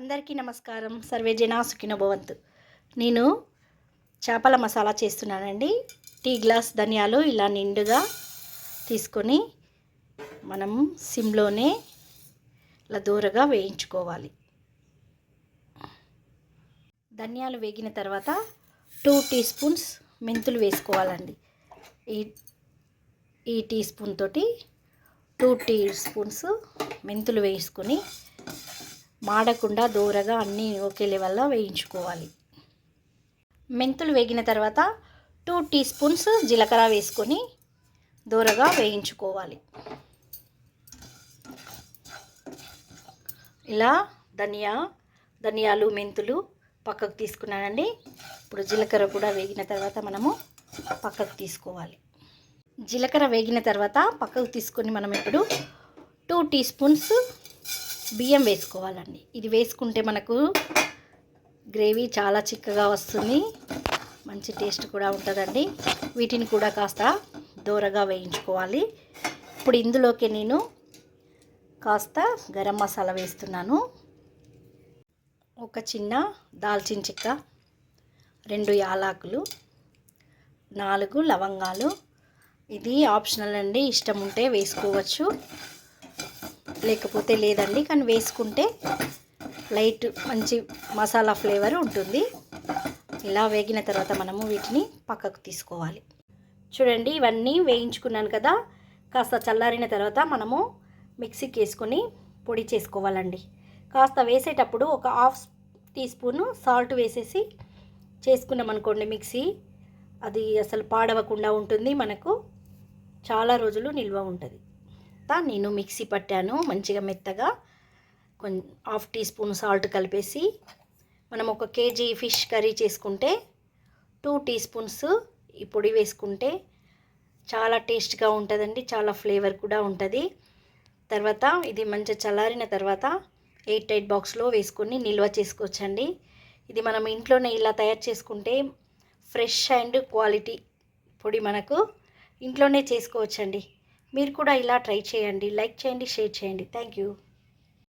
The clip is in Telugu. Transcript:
అందరికీ నమస్కారం. సర్వే జనా సుఖినభవంతు నేను చేపల మసాలా చేస్తున్నానండి. టీ గ్లాస్ ధనియాలు ఇలా నిండుగా తీసుకొని మనం సిమ్లోనే ఇలా దూరగా వేయించుకోవాలి. ధనియాలు వేగిన తర్వాత టూ టీ స్పూన్స్ మెంతులు వేసుకోవాలండి. ఈ ఈ టీ స్పూన్ తోటి టూ టీ స్పూన్స్ మెంతులు వేసుకొని మాడకుండా దూరగా అన్నీ ఒకే లెవెల్లో వేయించుకోవాలి. మెంతులు వేగిన తర్వాత టూ టీ స్పూన్స్ జీలకర్ర వేసుకొని దూరగా వేయించుకోవాలి. ఇలా ధనియా ధనియాలు మెంతులు పక్కకు తీసుకున్నానండి. ఇప్పుడు జీలకర్ర కూడా వేగిన తర్వాత మనము పక్కకు తీసుకోవాలి. జీలకర్ర వేగిన తర్వాత పక్కకు తీసుకొని మనం ఇప్పుడు టూ టీ స్పూన్స్ బియ్యం వేసుకోవాలండి. ఇది వేసుకుంటే మనకు గ్రేవీ చాలా చిక్కగా వస్తుంది. మంచి టేస్ట్ కూడా ఉంటుందండి. వీటిని కూడా కాస్త దూరగా వేయించుకోవాలి. ఇప్పుడు ఇందులోకి నేను కాస్త గరం మసాలా వేస్తున్నాను. ఒక చిన్న దాల్చిన చిక్క రెండు యాలాకులు నాలుగు లవంగాలు. ఇది ఆప్షనల్ అండి. ఇష్టం ఉంటే వేసుకోవచ్చు. లేకపోతే లేదండి కానీ వేసుకుంటే లైట్ మంచి మసాలా ఫ్లేవర్ ఉంటుంది. ఇలా వేగిన తర్వాత మనము వీటిని పక్కకు తీసుకోవాలి. చూడండి ఇవన్నీ వేయించుకున్నాను కదా. కాస్త చల్లారిన తర్వాత మనము మిక్సీకి వేసుకొని పొడి చేసుకోవాలండి. కాస్త వేసేటప్పుడు ఒక హాఫ్ టీ స్పూను సాల్ట్ వేసేసి చేసుకున్నాం అనుకోండి మిక్సీ. అది అసలు పాడవకుండా ఉంటుంది మనకు చాలా రోజులు నిల్వ ఉంటుంది. నేను మిక్సీ పట్టాను మంచిగా మెత్తగా. కొంచెం హాఫ్ టీ స్పూన్ సాల్ట్ కలిపేసి మనం ఒక కేజీ ఫిష్ కర్రీ చేసుకుంటే టూ టీ స్పూన్స్ ఈ పొడి వేసుకుంటే చాలా టేస్ట్గా ఉంటుందండి చాలా ఫ్లేవర్ కూడా ఉంటుంది. తర్వాత ఇది మంచిగా చల్లారిన తర్వాత ఎయిట్ ఎయిట్ బాక్స్లో వేసుకొని నిల్వ చేసుకోవచ్చండి. ఇది మనం ఇంట్లోనే ఇలా తయారు చేసుకుంటే ఫ్రెష్ అండ్ క్వాలిటీ పొడి మనకు ఇంట్లోనే చేసుకోవచ్చండి. మీరు కూడా ఇలా ట్రై చేయండి లైక్ చేయండి షేర్ చేయండి. Thank you.